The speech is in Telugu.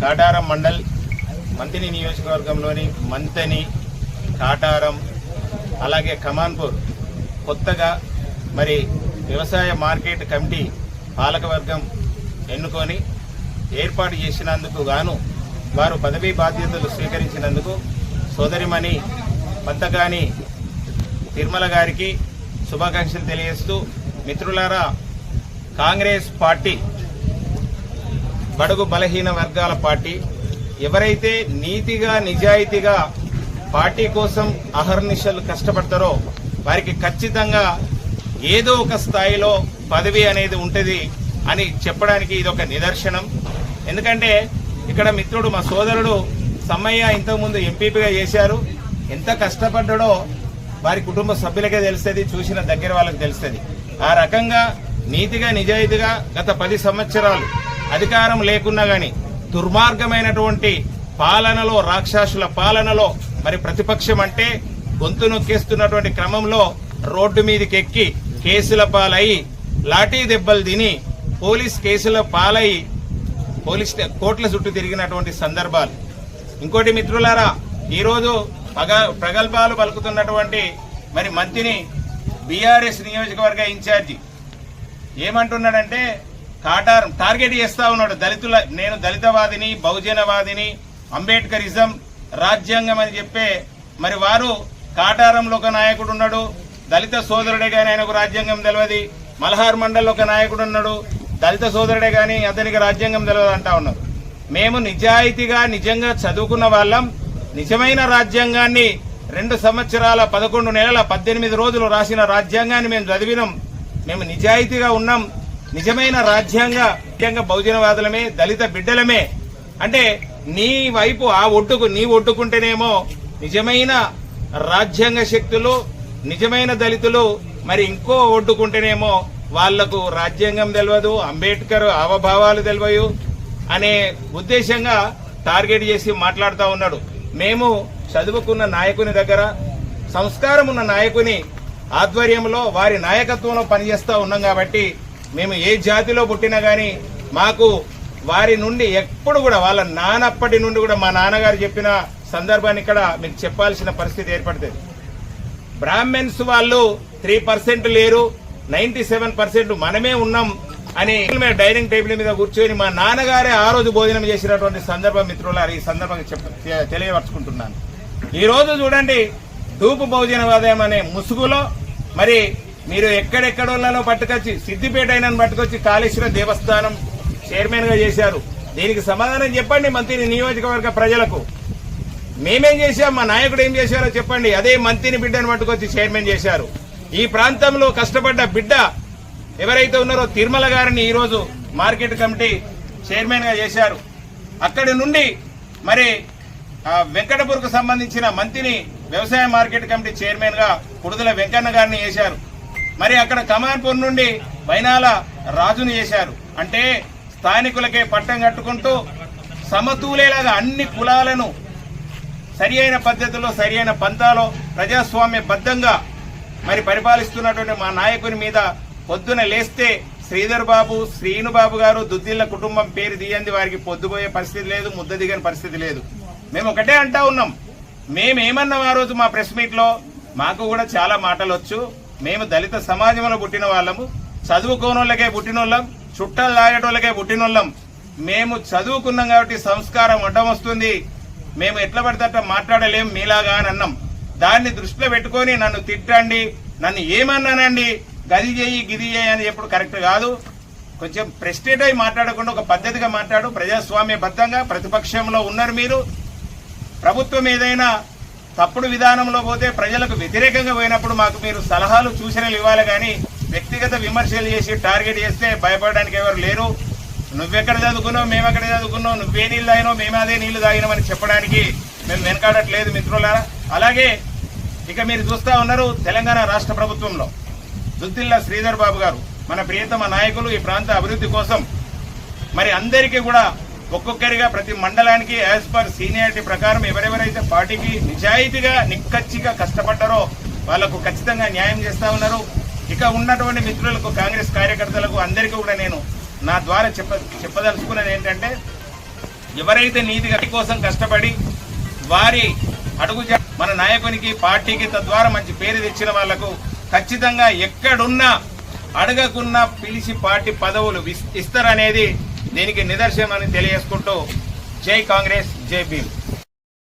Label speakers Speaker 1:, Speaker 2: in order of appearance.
Speaker 1: కాటారం మండల్ మంతిని నియోజకవర్గంలోని మంతని కాటారం అలాగే కమాన్పూర్ కొత్తగా మరి వ్యవసాయ మార్కెట్ కమిటీ పాలకవర్గం ఎన్నుకొని ఏర్పాటు చేసినందుకు గాను వారు పదవీ బాధ్యతలు స్వీకరించినందుకు సోదరిమణి పంతగాని తిరుమల గారికి శుభాకాంక్షలు తెలియజేస్తూ మిత్రులారా కాంగ్రెస్ పార్టీ బడుగు బలహీన వర్గాల పార్టీ ఎవరైతే నీతిగా నిజాయితీగా పార్టీ కోసం అహర్నిశలు కష్టపడతారో వారికి ఖచ్చితంగా ఏదో ఒక స్థాయిలో పదవి అనేది ఉంటుంది అని చెప్పడానికి ఇది ఒక నిదర్శనం. ఎందుకంటే ఇక్కడ మిత్రుడు మా సోదరుడు సమ్మయ్య ఇంతకుముందు ఎంపీపీగా చేశారు. ఎంత కష్టపడ్డాడో వారి కుటుంబ సభ్యులకే తెలుస్తుంది చూసిన దగ్గర వాళ్ళకి తెలుస్తుంది. ఆ రకంగా నీతిగా నిజాయితీగా గత పది సంవత్సరాలు అధికారం లేకున్నా గాని దుర్మార్గమైనటువంటి పాలనలో రాక్షసుల పాలనలో మరి ప్రతిపక్షం అంటే గొంతు నొక్కేస్తున్నటువంటి క్రమంలో రోడ్డు మీదకి ఎక్కి కేసుల పాలై లాఠీ దెబ్బలు తిని పోలీస్ కేసుల పాలై పోలీస్ కోట్ల చుట్టూ తిరిగినటువంటి సందర్భాలు. ఇంకోటి మిత్రులారా ఈరోజు పగ ప్రగల్భాలు పలుకుతున్నటువంటి మరి మంత్రిని బీఆర్ఎస్ నియోజకవర్గ ఇన్ఛార్జి ఏమంటున్నాడంటే కాటార్ టార్గెట్ చేస్తా ఉన్నాడు దళితుల నేను దళితవాదిని బహుజనవాదిని అంబేద్కరిజం రాజ్యాంగం అని చెప్పే మరి వారు కాటారంలో ఒక నాయకుడు ఉన్నాడు దళిత సోదరుడే కానీ ఆయనకు రాజ్యాంగం తెలియదు మల్హార్ మండల్లో ఒక నాయకుడు ఉన్నాడు దళిత సోదరుడే కానీ అతనికి రాజ్యాంగం తెలియదు అంటా ఉన్నారు. మేము నిజాయితీగా నిజంగా చదువుకున్న వాళ్ళం నిజమైన రాజ్యాంగాన్ని రెండు సంవత్సరాల పదకొండు నెలల పద్దెనిమిది రోజులు రాసిన రాజ్యాంగాన్ని మేము చదివినాం. మేము నిజాయితీగా ఉన్నాం. నిజమైన రాజ్యాంగ ముఖ్యంగా బహుజనవాదులమే దళిత బిడ్డలమే. అంటే నీ వైపు ఆ ఒడ్డుకు నీ ఒడ్డుకుంటేనేమో నిజమైన రాజ్యాంగ శక్తులు నిజమైన దళితులు మరి ఇంకో ఒడ్డుకుంటేనేమో వాళ్ళకు రాజ్యాంగం తెలియదు అంబేద్కర్ అవభావాలు తెలియవు అనే ఉద్దేశంగా టార్గెట్ చేసి మాట్లాడుతూ ఉన్నాడు. మేము చదువుకున్న నాయకుని దగ్గర సంస్కారం ఉన్న నాయకుని ఆధ్వర్యంలో వారి నాయకత్వంలో పనిచేస్తూ ఉన్నాం కాబట్టి మేము ఏ జాతిలో పుట్టినా గాని మాకు వారి నుండి ఎప్పుడు కూడా వాళ్ళ నానప్పటి నుండి కూడా మా నాన్నగారు చెప్పిన సందర్భాన్ని ఇక్కడ మీకు చెప్పాల్సిన పరిస్థితి ఏర్పడుతుంది. బ్రాహ్మణ్స్ వాళ్ళు త్రీ పర్సెంట్ లేరు నైన్టీ సెవెన్ పర్సెంట్ మనమే ఉన్నాం అని డైనింగ్ టేబుల్ మీద కూర్చొని మా నాన్నగారే ఆ రోజు భోజనం చేసినటువంటి సందర్భం మిత్రులారు ఈ సందర్భంగా చెప్ప తె- తెలియపరచుకుంటున్నాను. ఈ రోజు చూడండి తూపు ఉదయం అనే ముసుగులో మరి మీరు ఎక్కడెక్కడోళ్ళలో పట్టుకొచ్చి సిద్దిపేట అయినా పట్టుకొచ్చి కాళేశ్వర దేవస్థానం చైర్మన్గా చేశారు. దీనికి సమాధానం చెప్పండి మంత్రి నియోజకవర్గ ప్రజలకు. మేమేం చేశాం? మా నాయకుడు ఏం చేశారో చెప్పండి. అదే మంత్రిని బిడ్డను పట్టుకొచ్చి చైర్మన్ చేశారు. ఈ ప్రాంతంలో కష్టపడ్డ బిడ్డ ఎవరైతే ఉన్నారో తిరుమల గారిని ఈరోజు మార్కెట్ కమిటీ చైర్మన్గా చేశారు. అక్కడి నుండి మరి వెంకటపూర్కు సంబంధించిన మంత్రిని వ్యవసాయ మార్కెట్ కమిటీ చైర్మన్గా కుడుదల వెంకన్న గారిని చేశారు. మరి అక్కడ కమాన్పూర్ నుండి బైనాల రాజును చేశారు. అంటే స్థానికులకే పట్టం కట్టుకుంటూ సమతూలేలాగా అన్ని కులాలను సరి అయిన పద్ధతిలో సరి అయిన పంతాలో ప్రజాస్వామ్య బద్ధంగా మరి పరిపాలిస్తున్నటువంటి మా నాయకుని మీద పొద్దున లేస్తే శ్రీధర్ బాబు శ్రీను బాబు గారు దుద్దిళ్ళ కుటుంబం పేరు తీయంది. వారికి పొద్దుపోయే పరిస్థితి లేదు ముద్ద దిగని పరిస్థితి లేదు. మేము ఒకటే అంటా ఉన్నాం. మేమేమన్నాం ఆ రోజు మా ప్రెస్ మీట్లో మాకు కూడా చాలా మాటలు వచ్చు మేము దళిత సమాజంలో పుట్టిన వాళ్ళము. చదువుకోనోళ్ళకే పుట్టినోళ్ళం. చుట్టలు తాగేటోళ్ళకే పుట్టినోళ్ళం. మేము చదువుకున్నాం కాబట్టి సంస్కారం అడ్డం వస్తుంది. మేము ఎట్లా పడితే అట్లా మాట్లాడలేం మీలాగా అని అన్నాం. దాన్ని దృష్టిలో పెట్టుకొని నన్ను తిట్టండి నన్ను ఏమన్నానండి? గది చేయి గిది చేయి అని ఎప్పుడు కరెక్ట్ కాదు. కొంచెం ప్రెస్టేట్ అయి మాట్లాడకుండా ఒక పద్ధతిగా మాట్లాడు. ప్రజాస్వామ్య బద్దంగా ప్రతిపక్షంలో ఉన్నారు మీరు. ప్రభుత్వం ఏదైనా తప్పుడు విధానంలో పోతే ప్రజలకు వ్యతిరేకంగా పోయినప్పుడు మాకు మీరు సలహాలు సూచనలు ఇవ్వాలి కానీ వ్యక్తిగత విమర్శలు చేసి టార్గెట్ చేస్తే భయపడడానికి ఎవరు లేరు. నువ్వెక్కడ చదువుకున్నావు మేము ఎక్కడ చదువుకున్నావు నువ్వే నీళ్ళు తాగినావు మేము అదే నీళ్ళు తాగినామని చెప్పడానికి మేము వెనకాడట్లేదు మిత్రులారా. అలాగే ఇక మీరు చూస్తా ఉన్నారు తెలంగాణ రాష్ట్ర ప్రభుత్వంలో దుద్దిల్లా శ్రీధర్ బాబు గారు మన ప్రియతమ నాయకులు ఈ ప్రాంత అభివృద్ధి కోసం మరి అందరికీ కూడా ఒక్కొక్కరిగా ప్రతి మండలానికి యాజ్ పర్ సీనియారిటీ ప్రకారం ఎవరెవరైతే పార్టీకి నిజాయితీగా నిక్కచ్చిగా కష్టపడ్డారో వాళ్ళకు ఖచ్చితంగా న్యాయం చేస్తా ఉన్నారు. ఇక ఉన్నటువంటి మిత్రులకు కాంగ్రెస్ కార్యకర్తలకు అందరికీ కూడా నేను నా ద్వారా చెప్ప చెప్పదలుచుకున్నది ఏంటంటే ఎవరైతే నీతి గతి కోసం కష్టపడి వారి అడుగు మన నాయకునికి పార్టీకి తద్వారా మంచి పేరు తెచ్చిన వాళ్ళకు ఖచ్చితంగా ఎక్కడున్నా అడగకున్న పిలిచి పార్టీ పదవులు ఇస్తారనేది దీనికి నిదర్శనం అని తెలియజేసుకుంటూ జై కాంగ్రెస్ జై భీమ్.